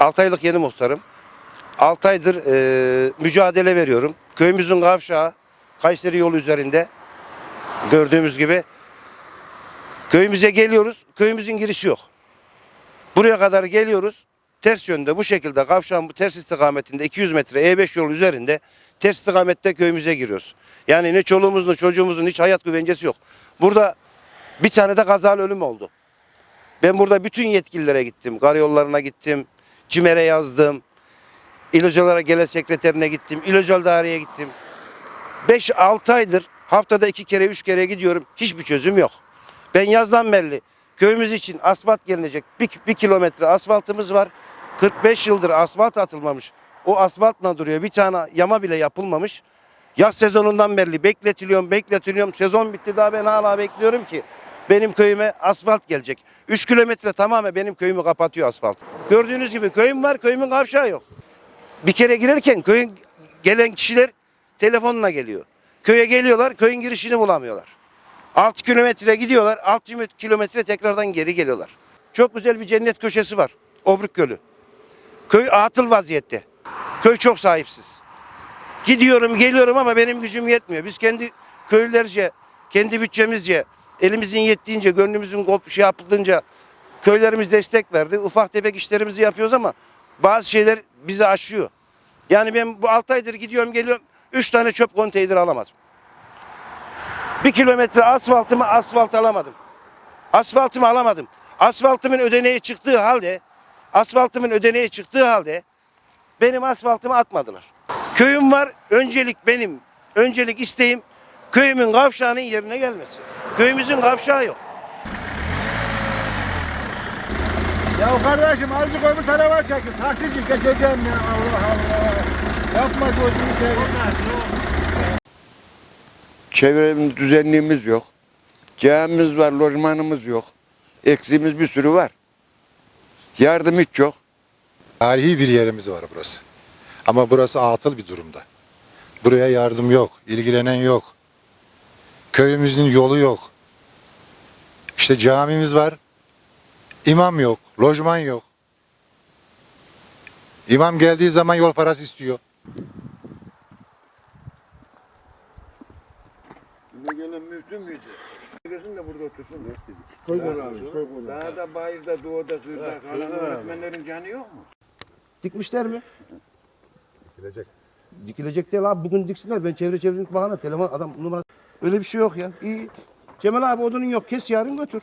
6 aylık yeni muhtarım. 6 aydır e, mücadele veriyorum. Köyümüzün kavşağı Kayseri yolu üzerinde gördüğümüz gibi. Köyümüze geliyoruz. Köyümüzün girişi yok. Buraya kadar geliyoruz. Ters yönde bu şekilde kavşağın bu ters istikametinde 200 metre E5 yolu üzerinde ters istikamette köyümüze giriyoruz. Yani ne çoluğumuzun çocuğumuzun hiç hayat güvencesi yok. Burada bir tane de kazalı ölüm oldu. Ben burada bütün yetkililere gittim. Karayollarına gittim. CİMER'e yazdım. İl Hocalara Genel Sekreterine gittim. İl Hocalı Daireye gittim. 5-6 aydır haftada iki kere üç kere gidiyorum. Hiçbir çözüm yok. Ben yazdan belli köyümüz için asfalt gelinecek. Bir, kilometre asfaltımız var. 45 yıldır asfalt atılmamış. O asfaltla duruyor. Bir tane yama bile yapılmamış. Yaz sezonundan belli bekletiliyorum, bekletiliyorum. Sezon bitti daha ben hala bekliyorum ki benim köyüme asfalt gelecek. 3 kilometre tamamen benim köyümü kapatıyor asfalt. Gördüğünüz gibi köyüm var, köyümün kavşağı yok. Bir kere girerken köyün gelen kişiler telefonla geliyor. Köye geliyorlar, köyün girişini bulamıyorlar. 6 kilometre gidiyorlar, 6 kilometre tekrardan geri geliyorlar. Çok güzel bir cennet köşesi var. Obruk Gölü. Köy atıl vaziyette. Köy çok sahipsiz. Gidiyorum geliyorum ama benim gücüm yetmiyor. Biz kendi köylülerce, kendi bütçemizce, elimizin yettiğince, gönlümüzün şey yapıldığınca köylerimiz destek verdi. Ufak tefek işlerimizi yapıyoruz ama bazı şeyler bizi aşıyor. Yani ben bu 6 aydır gidiyorum geliyorum 3 tane çöp konteyner alamadım. Bir kilometre asfaltımı asfalt alamadım. Asfaltımı alamadım. Asfaltımın ödeneği çıktığı halde asfaltımın ödeneği çıktığı halde benim asfaltımı atmadılar. Köyüm var. Öncelik benim. Öncelik isteğim köyümün kavşağının yerine gelmesi. Köyümüzün kavşağı yok. Ya kardeşim azıcık öbür tarafa çekil. Taksici geçeceğim ya Allah Allah. Yapma gözünü seveyim. Çevremiz düzenliğimiz yok. Camimiz var, lojmanımız yok. Eksiğimiz bir sürü var. Yardım hiç yok. Tarihi bir yerimiz var burası. Ama burası atıl bir durumda. Buraya yardım yok, ilgilenen yok. Köyümüzün yolu yok. İşte camimiz var. İmam yok, lojman yok. İmam geldiği zaman yol parası istiyor. Ne gelen müftü müydü? Gelsin de burada otursun. Koy abi. Daha da bayırda, doğuda, sürüda kalan öğretmenlerin canı yok mu? Dikmişler mi? Gelecek. Dikilecek değil abi. Bugün diksinler. Ben çevre çevrelik bahane telefon adam numara. Öyle bir şey yok ya. İyi. Cemal abi odunun yok. Kes yarın götür.